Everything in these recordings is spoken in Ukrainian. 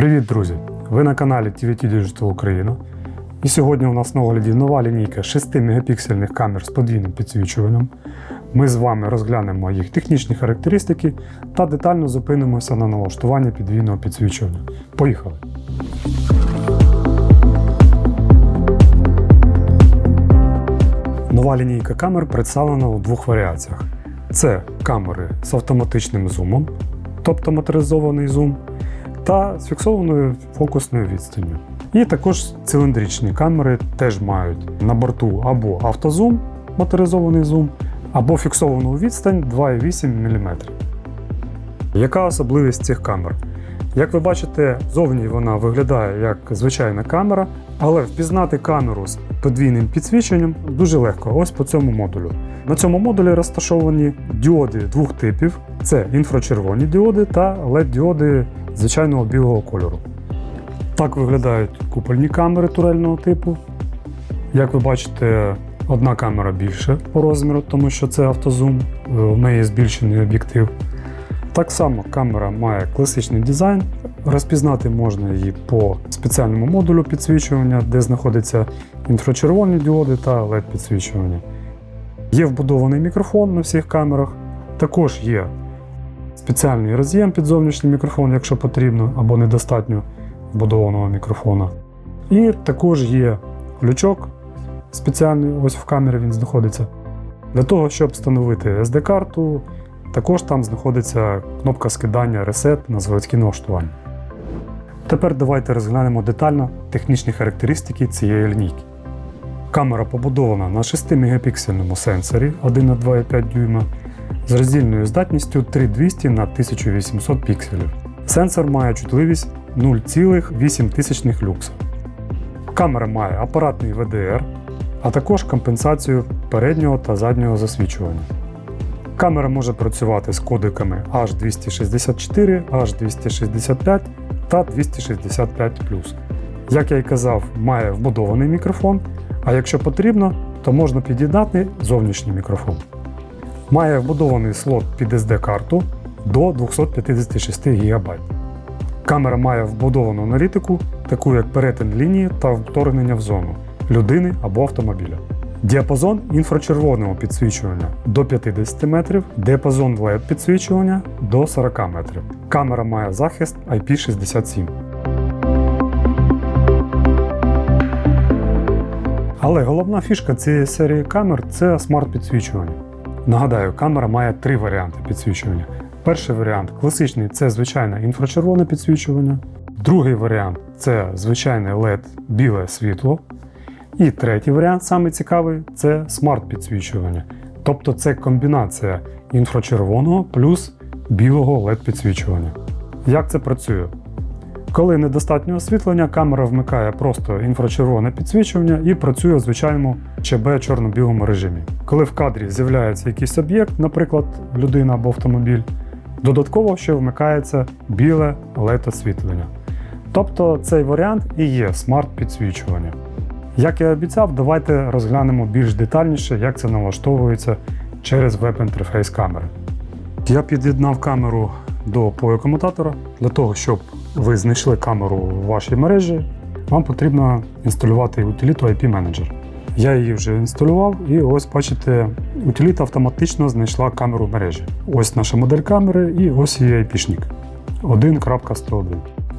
Привіт, друзі! Ви на каналі TVT Digital Україна. І сьогодні у нас на огляді нова лінійка 6 мегапіксельних камер з подвійним підсвічуванням. Ми з вами розглянемо їх технічні характеристики та детально зупинимося на налаштуванні підвійного підсвічування. Поїхали! Нова лінійка камер представлена у двох варіаціях: це камери з автоматичним зумом, тобто моторизований зум, та з фіксованою фокусною відстанню. І також циліндричні камери теж мають на борту або автозум, моторизований зум, або фіксовану відстань 2,8 мм. Яка особливість цих камер? Як ви бачите, зовні вона виглядає як звичайна камера, але впізнати камеру з подвійним підсвіченням дуже легко, ось по цьому модулю. На цьому модулі розташовані діоди двох типів: це інфрачервоні діоди та LED-діоди звичайного білого кольору. Так виглядають купольні камери турельного типу. Як ви бачите, одна камера більше по розміру, тому що це автозум, е, в неї збільшений об'єктив. Так само камера має класичний дизайн. Розпізнати можна її по спеціальному модулю підсвічування, де знаходяться інфрачервоні діоди та LED підсвічування. Є вбудований мікрофон на всіх камерах. Також є спеціальний роз'єм під зовнішній мікрофон, якщо потрібно, або недостатньо вбудованого мікрофона. І також є лючок спеціальний, ось в камері він знаходиться. Для того, щоб встановити SD-карту, також там знаходиться кнопка скидання Reset на заводські налаштування. Тепер давайте розглянемо детально технічні характеристики цієї лінійки. Камера побудована на 6 мегапіксельному сенсорі 1 на 2,5 дюйма з роздільною здатністю 3200 на 1800 пікселів. Сенсор має чутливість 0,8 люкса. Камера має апаратний VDR, а також компенсацію переднього та заднього засвічування. Камера може працювати з кодиками H264, H265 та 265. Як я й казав, має вбудований мікрофон, а якщо потрібно, то можна під'єднати зовнішній мікрофон. Має вбудований слот під SD-карту до 256 ГБ. Камера має вбудовану аналітику, таку як перетин лінії та вторгнення в зону людини або автомобіля. Діапазон інфрачервоного підсвічування до 50 метрів, діапазон LED підсвічування до 40 метрів. Камера має захист IP67. Але головна фішка цієї серії камер це смарт-підсвічування. Нагадаю, камера має три варіанти підсвічування. Перший варіант класичний це звичайне інфрачервоне підсвічування. Другий варіант це звичайне LED біле світло. І третій варіант, саме цікавий, це смарт-підсвічування. Тобто це комбінація інфрачервоного плюс білого LED-підсвічування. Як це працює? Коли недостатньо освітлення, камера вмикає просто інфрачервоне підсвічування і працює у звичайному ЧБ чорно-білому режимі. Коли в кадрі з'являється якийсь об'єкт, наприклад, людина або автомобіль, додатково ще вмикається біле LED освітлення. Тобто цей варіант і є смарт-підсвічування. Як я обіцяв, давайте розглянемо більш детальніше, як це налаштовується через веб-інтерфейс камери. Я під'єднав камеру до POE-комутатора. Для того, щоб ви знайшли камеру в вашій мережі, вам потрібно інсталювати утиліту IP Manager. Я її вже інсталював, і ось бачите, утиліта автоматично знайшла камеру в мережі. Ось наша модель камери і ось її IP-шник 1.101.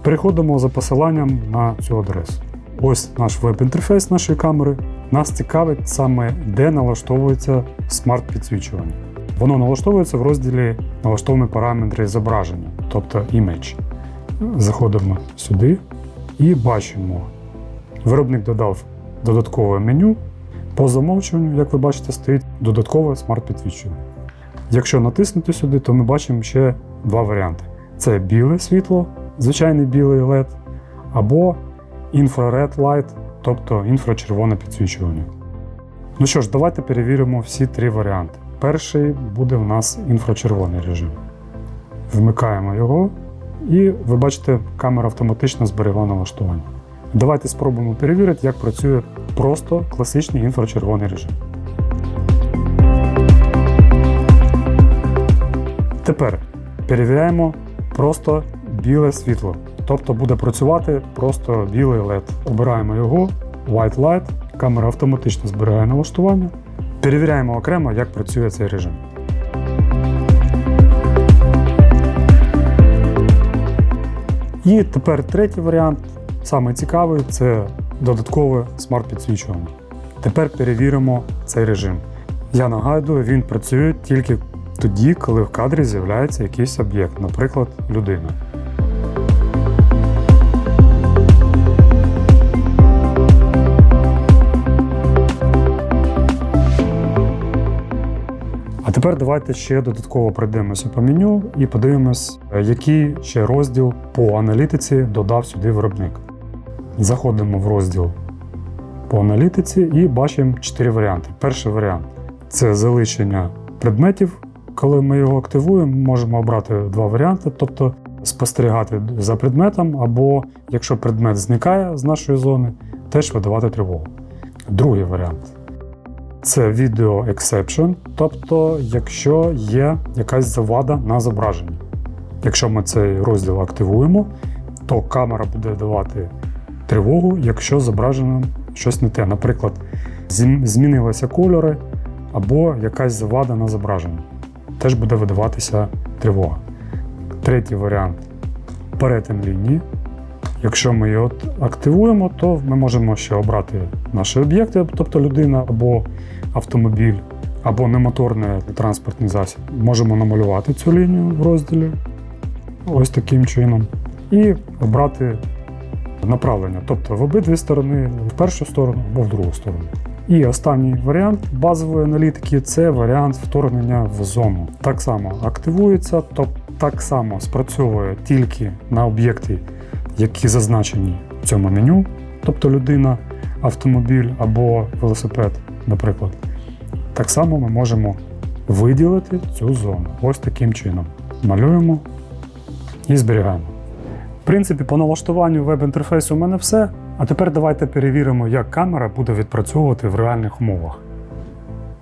Переходимо за посиланням на цю адресу. Ось наш веб-інтерфейс нашої камери. Нас цікавить саме, де налаштовується смарт-підсвічування. Воно налаштовується в розділі налаштовані параметри зображення, тобто Image. Заходимо сюди і бачимо. Виробник додав додаткове меню. По замовчуванню, як ви бачите, стоїть додаткове смарт-підсвічування. Якщо натиснути сюди, то ми бачимо ще два варіанти: це біле світло, звичайний білий LED, або Infrared Light, тобто інфрачервоне підсвічування. Ну що ж, давайте перевіримо всі три варіанти. Перший буде у нас інфрачервоний режим. Вмикаємо його, і ви бачите, камера автоматично зберегла налаштування. Давайте спробуємо перевірити, як працює просто класичний інфрачервоний режим. Тепер перевіряємо просто біле світло, тобто буде працювати просто білий LED. Обираємо його, White Light, камера автоматично зберігає налаштування. Перевіряємо окремо, як працює цей режим. І тепер третій варіант, саме цікавий, це додаткове смарт-підсвічування. Тепер перевіримо цей режим. Я нагадую, він працює тільки тоді, коли в кадрі з'являється якийсь об'єкт, наприклад, людина. Тепер давайте ще додатково пройдемося по меню і подивимось, е, який ще розділ по аналітиці додав сюди виробник. Заходимо в розділ по аналітиці і бачимо чотири варіанти. Перший варіант це залишення предметів. Коли ми його активуємо, можемо обрати два варіанти, тобто спостерігати за предметом, або якщо предмет зникає з нашої зони, теж видавати тривогу. Другий варіант це відео exception, тобто якщо є якась завада на зображенні. Якщо ми цей розділ активуємо, то камера буде давати тривогу, якщо зображено щось не те. Наприклад, змінилися кольори або якась завада на зображенні. Теж буде видаватися тривога. Третій варіант перетин лінії. Якщо ми його активуємо, то ми можемо ще обрати наші об'єкти, тобто людина або автомобіль, або немоторний транспортний засіб. Можемо намалювати цю лінію в розділі ось таким чином. І обрати направлення, тобто в обидві сторони, в першу сторону або в другу сторону. І останній варіант базової аналітики це варіант вторгнення в зону. Так само активується, тобто так само спрацьовує тільки на об'єкти, які зазначені в цьому меню, тобто людина, автомобіль або велосипед, наприклад. Так само ми можемо виділити цю зону ось таким чином. Малюємо і зберігаємо. В принципі, по налаштуванню веб-інтерфейсу у мене все. А тепер давайте перевіримо, як камера буде відпрацьовувати в реальних умовах.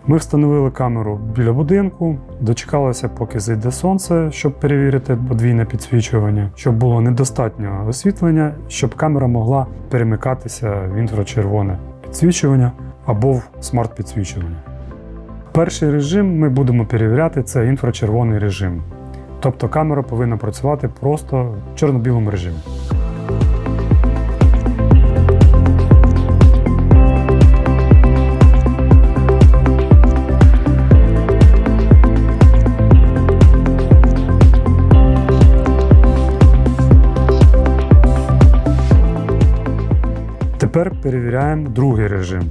Ми встановили камеру біля будинку, дочекалися, поки зайде сонце, щоб перевірити подвійне підсвічування, щоб було недостатньо освітлення, щоб камера могла перемикатися в інфрачервоне підсвічування або в смарт-підсвічування. Перший режим ми будемо перевіряти це інфрачервоний режим. Тобто камера повинна працювати просто в чорно-білому режимі. Тепер перевіряємо другий режим.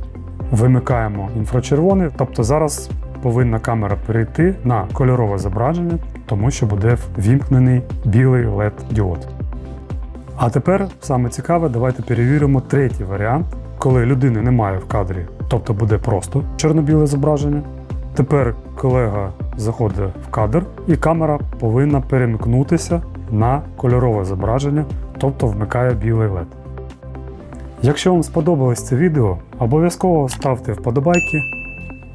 Вимикаємо інфрачервоний, тобто зараз повинна камера перейти на кольорове зображення, тому що буде ввімкнений білий led діод. А тепер саме цікаве, давайте перевіримо третій варіант, коли людини немає в кадрі, тобто буде просто чорно-біле зображення. Тепер колега заходить в кадр, і камера повинна перемикнутися на кольорове зображення, тобто вмикає білий LED. Якщо вам сподобалось це відео, обов'язково ставте вподобайки,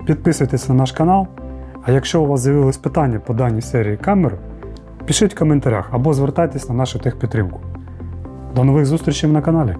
підписуйтесь на наш канал. А якщо у вас з'явились питання по даній серії камер, пишіть в коментарях або звертайтесь на нашу техпідтримку. До нових зустрічей на каналі!